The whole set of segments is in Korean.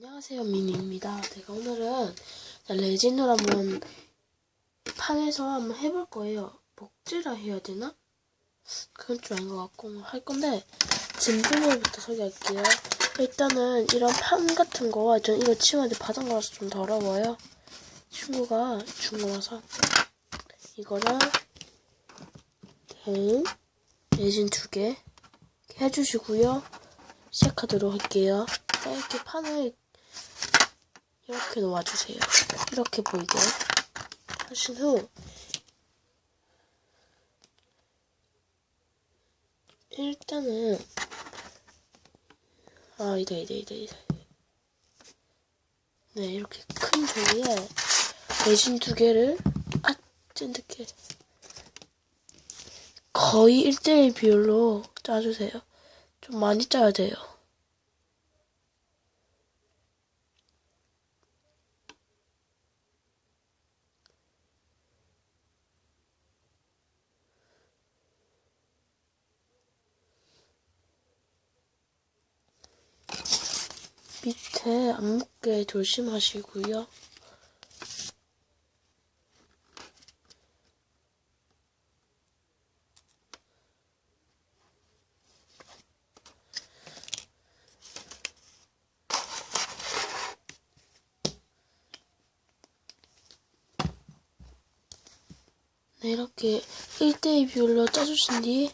안녕하세요 미니입니다. 제가 오늘은 레진으로 한번 판에서 한번 해볼 거예요. 복지라 해야 되나? 그건 좀 아닌 것 같고 할 건데 진품을부터 소개할게요. 일단은 이런 판 같은 거, 전 이거 친구한테 받은 거라서 좀 더러워요. 친구가 준 거라서 이거랑 등 레진 두 개 해주시고요. 시작하도록 할게요. 이렇게 판을 이렇게 놓아주세요. 이렇게 보이게 하신 후 일단은 아 이다 이다 이다 이다 네 이렇게 큰 종이에 레진 두 개를 아 찐득해 거의 1대1 비율로 짜주세요. 좀 많이 짜야 돼요. 밑에 안 묻게 조심하시고요. 네, 이렇게 1대2 비율로 짜주신 뒤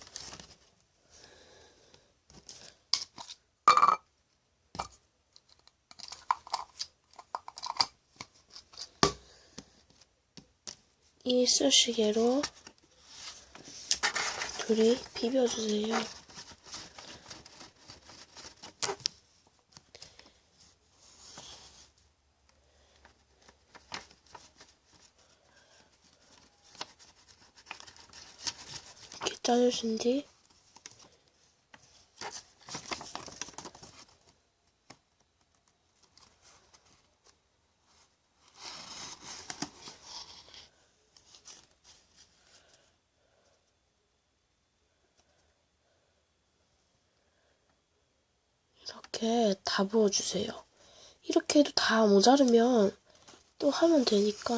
이 쑤시개로 둘이 비벼주세요. 이렇게 짜주신 뒤 이렇게 다 부어주세요. 이렇게 해도 다 모자르면 또 하면 되니까.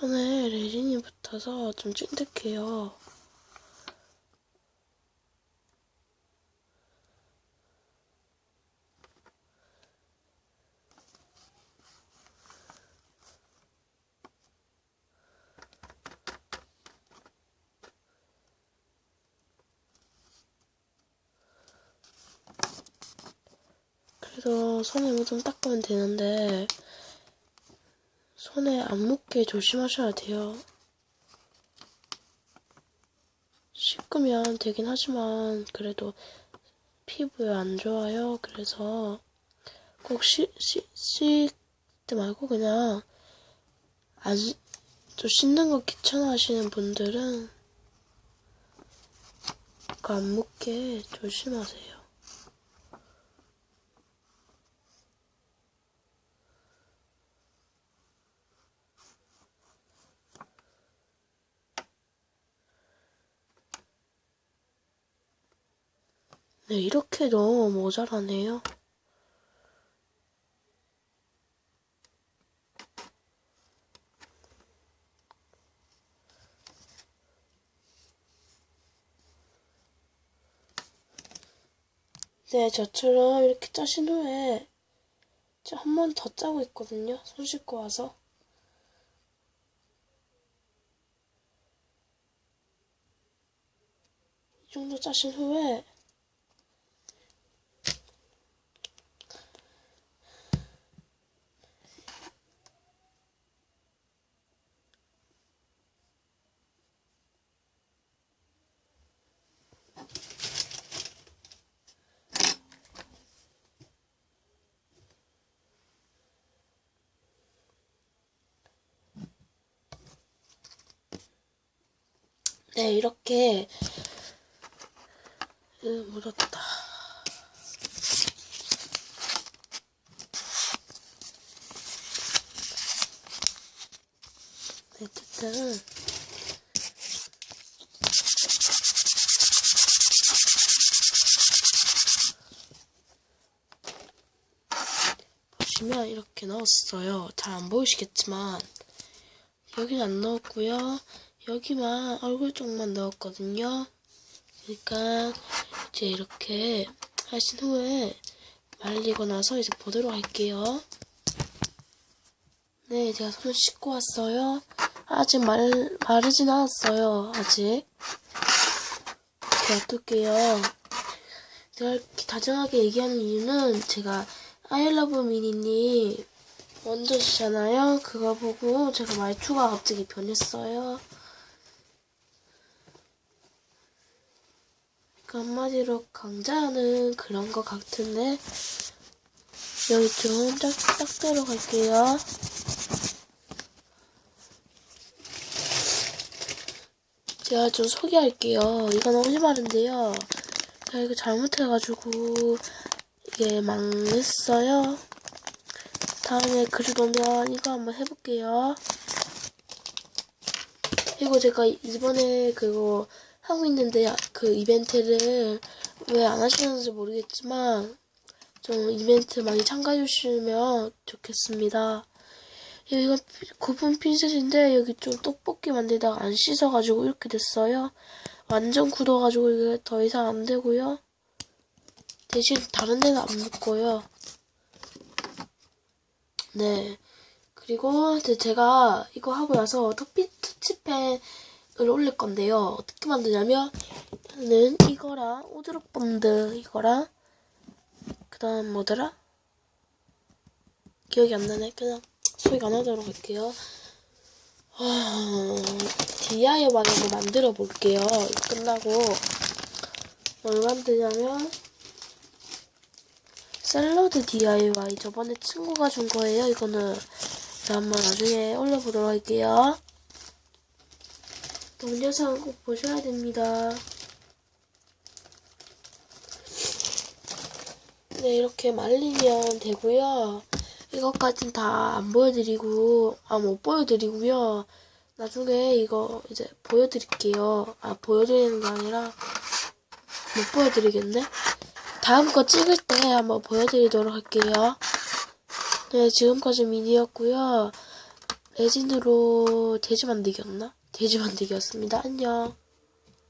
손에 레진이 붙어서 좀 찐득해요. 그래도 손에 뭐좀 닦으면 되는데 손에 안 묻게 조심하셔야 돼요. 씻으면 되긴 하지만 그래도 피부에 안 좋아요. 그래서 꼭 씻, 씻, 씻때 말고 그냥 안, 좀 씻는 거 귀찮아 하시는 분들은 그안 묻게 조심하세요. 네, 이렇게 너무 모자라네요. 네, 저처럼 이렇게 짜신 후에 한 번 더 짜고 있거든요. 손 씻고 와서. 이 정도 짜신 후에 네, 이렇게 으, 묻었다. 네, 어쨌든 보시면 이렇게 넣었어요. 잘 안 보이시겠지만 여기는 안 넣었고요. 여기만 얼굴 쪽만 넣었거든요. 그러니까 이제 이렇게 하신 후에 말리고 나서 이제 보도록 할게요. 네, 제가 손을 씻고 왔어요. 아직 말, 마르진 않았어요. 아직. 이렇게 놔둘게요. 제가 이렇게 다정하게 얘기하는 이유는 제가 아이러브 미니님 먼저 주잖아요. 그거 보고 제가 말투가 갑자기 변했어요. 그 한마디로 강자하는 그런 것 같은데 여기 좀 딱, 딱 들어갈게요. 제가 좀 소개할게요. 이건 오지마른데요. 제가 이거 잘못해가지고 이게 망했어요. 다음에 글을 보면 이거 한번 해볼게요. 이거 제가 이번에 그거 하고 있는데 그 이벤트를 왜 안 하시는지 모르겠지만 좀 이벤트 많이 참가해 주시면 좋겠습니다. 이거 고분 핀셋인데 여기 좀 떡볶이 만들다가 안 씻어가지고 이렇게 됐어요. 완전 굳어가지고 이게 더 이상 안 되고요. 대신 다른 데는 안 묶어요. 네. 그리고 제가 이거 하고 나서 터피 터치펜 을 올릴 건데요. 어떻게 만드냐면 저는 이거랑 오드록 본드 이거랑 그 다음 뭐더라? 기억이 안 나네. 그냥 소리가 안 나도록 할게요. 어, DIY로 만들어 볼게요. 끝나고 뭘 만드냐면 샐러드 DIY 저번에 친구가 준 거예요. 이거는 한번 나중에 올려보도록 할게요. 동영상 꼭 보셔야 됩니다. 네, 이렇게 말리면 되고요. 이것까진 다 안 보여드리고, 아, 못 보여드리고요. 나중에 이거 이제 보여드릴게요. 아, 보여드리는 게 아니라, 못 보여드리겠네? 다음 거 찍을 때 한번 보여드리도록 할게요. 네, 지금까지 미니였고요. 레진으로 돼지 만들기였나? 돼지 만들기였습니다. 안녕.